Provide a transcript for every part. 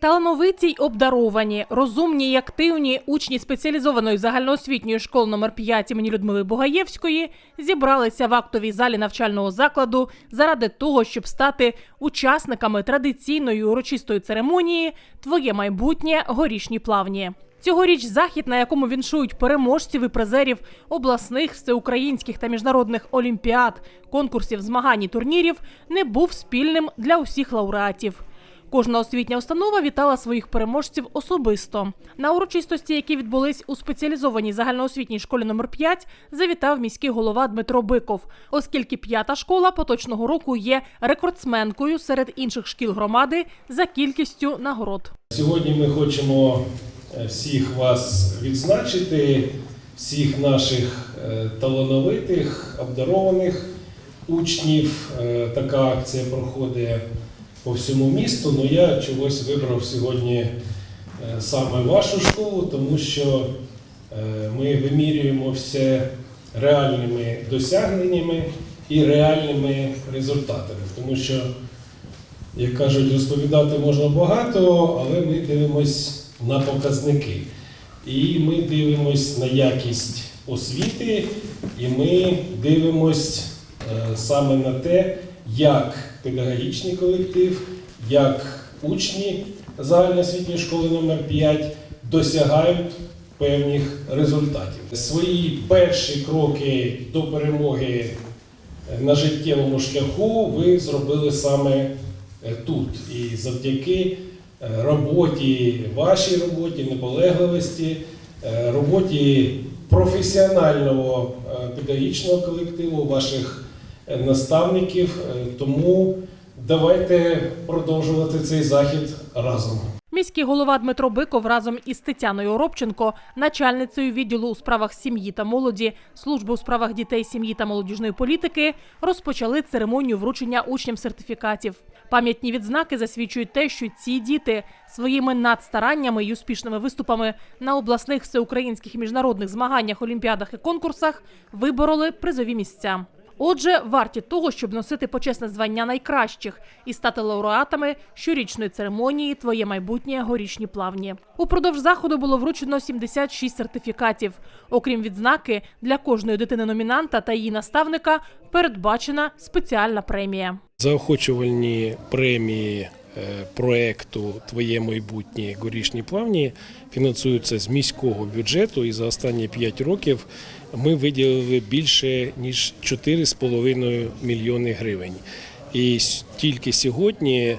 Талановиті й обдаровані, розумні й активні учні спеціалізованої загальноосвітньої школи номер 5 імені Людмили Бугаєвської зібралися в актовій залі навчального закладу заради того, щоб стати учасниками традиційної урочистої церемонії Твоє майбутнє горішні плавні. Цьогоріч захід, на якому віншують переможців і призерів обласних, всеукраїнських та міжнародних олімпіад, конкурсів, змагань і турнірів, не був спільним для усіх лауреатів. Кожна освітня установа вітала своїх переможців особисто. На урочистості, які відбулись у спеціалізованій загальноосвітній школі номер 5 завітав міський голова Дмитро Биков, оскільки п'ята школа поточного року є рекордсменкою серед інших шкіл громади за кількістю нагород. Сьогодні ми хочемо е, всіх вас відзначити, всіх наших е, талановитих, обдарованих учнів. Е, Така акція проходить по всьому місту. але я чогось вибрав сьогодні е, саме вашу школу, тому що е, ми вимірюємо все реальними досягненнями і реальними результатами. Тому що як кажуть, розповідати можна багато, але ми дивимось на показники. І ми дивимось на якість освіти, і ми дивимось е, саме на те, як педагогічний колектив, як учні загальноосвітньої школи номер 5 досягають певних результатів. Свої перші кроки до перемоги на життєвому шляху ви зробили саме е, тут. І завдяки е, роботі, вашій роботі, наполегливості, е, роботі професіонального е, педагогічного колективу, ваших е, наставників. Е, Тому давайте продовжувати цей захід разом. Міський голова Дмитро Биков разом із Тетяною Робченко, начальницею відділу у справах сім'ї та молоді, служби у справах дітей, сім'ї та молодіжної політики, розпочали церемонію вручення учням сертифікатів. Пам'ятні відзнаки засвідчують те, що ці діти своїми надстараннями і успішними виступами на обласних всеукраїнських міжнародних змаганнях, олімпіадах і конкурсах вибороли призові місця. Отже, варті того, щоб носити почесне звання найкращих і стати лауреатами щорічної церемонії Твоє майбутнє горішні плавні. Упродовж заходу було вручено 76 сертифікатів. Окрім відзнаки, для кожної дитини номінанта та її наставника передбачена спеціальна премія. Заохочувальні премії проекту Твоє майбутнє горішні плавні фінансуються з міського бюджету, і за останні 5 років ми виділили більше ніж 4,5 мільйони гривень. І тільки сьогодні е,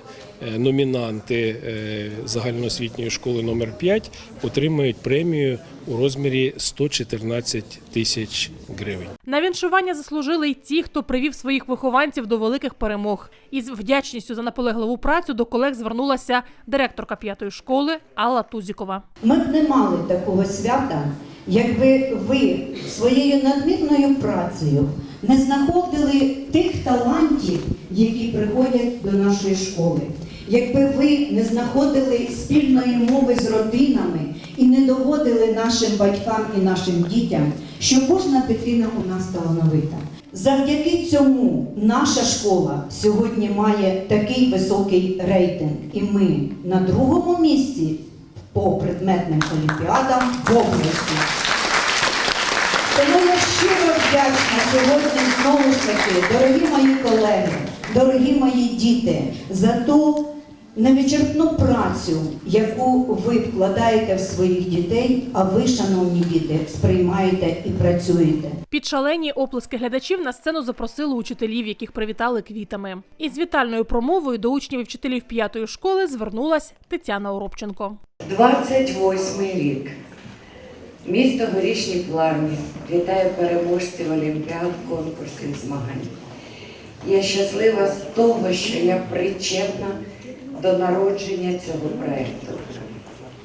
номінанти е, загальноосвітньої школи номер 5 отримають премію у розмірі 114 тисяч гривень. На віншування заслужили й ті, хто привів своїх вихованців до великих перемог. Із вдячністю за наполегливу працю до колег звернулася директорка п'ятої школи Алла Тузікова. Ми б не мали такого свята, якби ви своєю надмірною працею не знаходили тих талантів, які приходять до нашої школи. Якби ви не знаходили спільної мови з родинами і не доводили нашим батькам і нашим дітям, що кожна дитина у нас талановита. Завдяки цьому наша школа сьогодні має такий високий рейтинг, і ми на другому місці по предметним олімпіадам в області. Тому я щиро вдячна сьогодні знову ж таки, дорогі мої колеги, дорогі мої діти, за ту невичерпну працю, яку ви вкладаєте в своїх дітей, а ви, шановні діти, сприймаєте і працюєте. Під шалені оплески глядачів на сцену запросили учителів, яких привітали квітами. Із вітальною промовою до учнів і вчителів п'ятої школи звернулась Тетяна Оробченко. 28 рік. Місто Горішні Плавні вітає переможців Олімпіад, конкурсів змагань. Я щаслива з того, що я причетна до народження цього проєкту.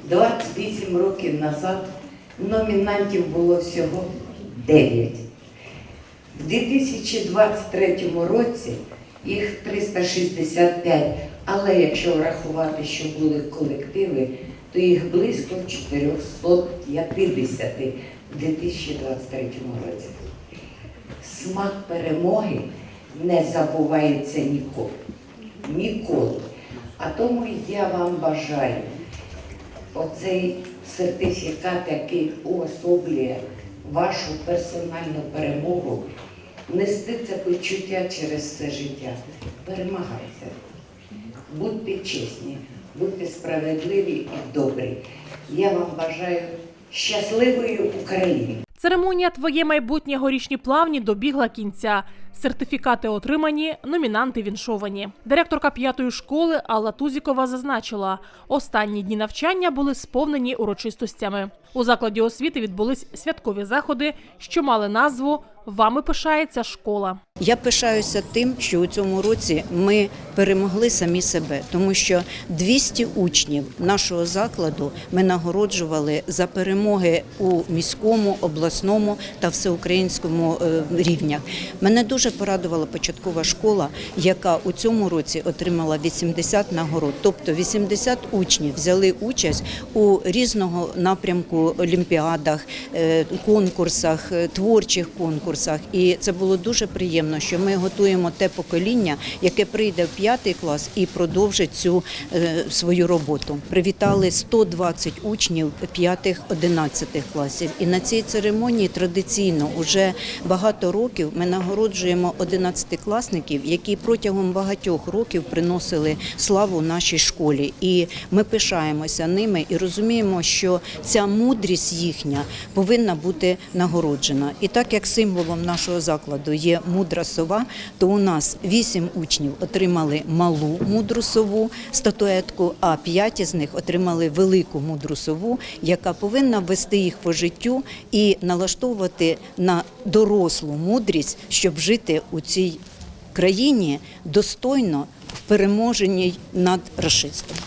28 років назад номінантів було всього 9. В 2023 році їх 365, але якщо врахувати, що були колективи, то їх близько 450 в 2023 році. Смак перемоги не забувається ніколи. Ніколи. А тому я вам бажаю оцей сертифікат, який уособлює вашу персональну перемогу, нести це почуття через все життя. Перемагайте. Будьте чесні, будьте справедливі і добрі. Я вам бажаю щасливої України. Церемонія Твоє майбутнє горішні плавні добігла кінця. Сертифікати отримані, номінанти віншовані. Директорка п'ятої школи Алла Тузікова зазначила, останні дні навчання були сповнені урочистостями. У закладі освіти відбулись святкові заходи, що мали назву Вами пишається школа. Я пишаюся тим, що у цьому році ми перемогли самі себе, тому що 200 учнів нашого закладу ми нагороджували за перемоги у міському, обласному та всеукраїнському е, рівнях. Мене дуже порадувала початкова школа, яка у цьому році отримала 80 нагород. Тобто 80 учнів взяли участь у різного напрямку олімпіадах, е, конкурсах, е, творчих конкурсах. І це було дуже приємно, що ми готуємо те покоління, яке прийде в п'ятий клас і продовжить цю е, свою роботу. Привітали 120 учнів п'ятих, одинадцятих класів. І на цій церемонії традиційно уже багато років ми нагороджуємо одинадцятикласників, які протягом багатьох років приносили славу нашій школі. І ми пишаємося ними і розуміємо, що ця мудрість їхня повинна бути нагороджена. І так як символом нашого закладу є мудра сова, то у нас вісім учнів отримали малу мудру сову статуетку, а п'ять із них отримали велику мудру сову, яка повинна вести їх по життю і налаштовувати на дорослу мудрість, щоб жити у цій країні достойно в переможеній над расистом.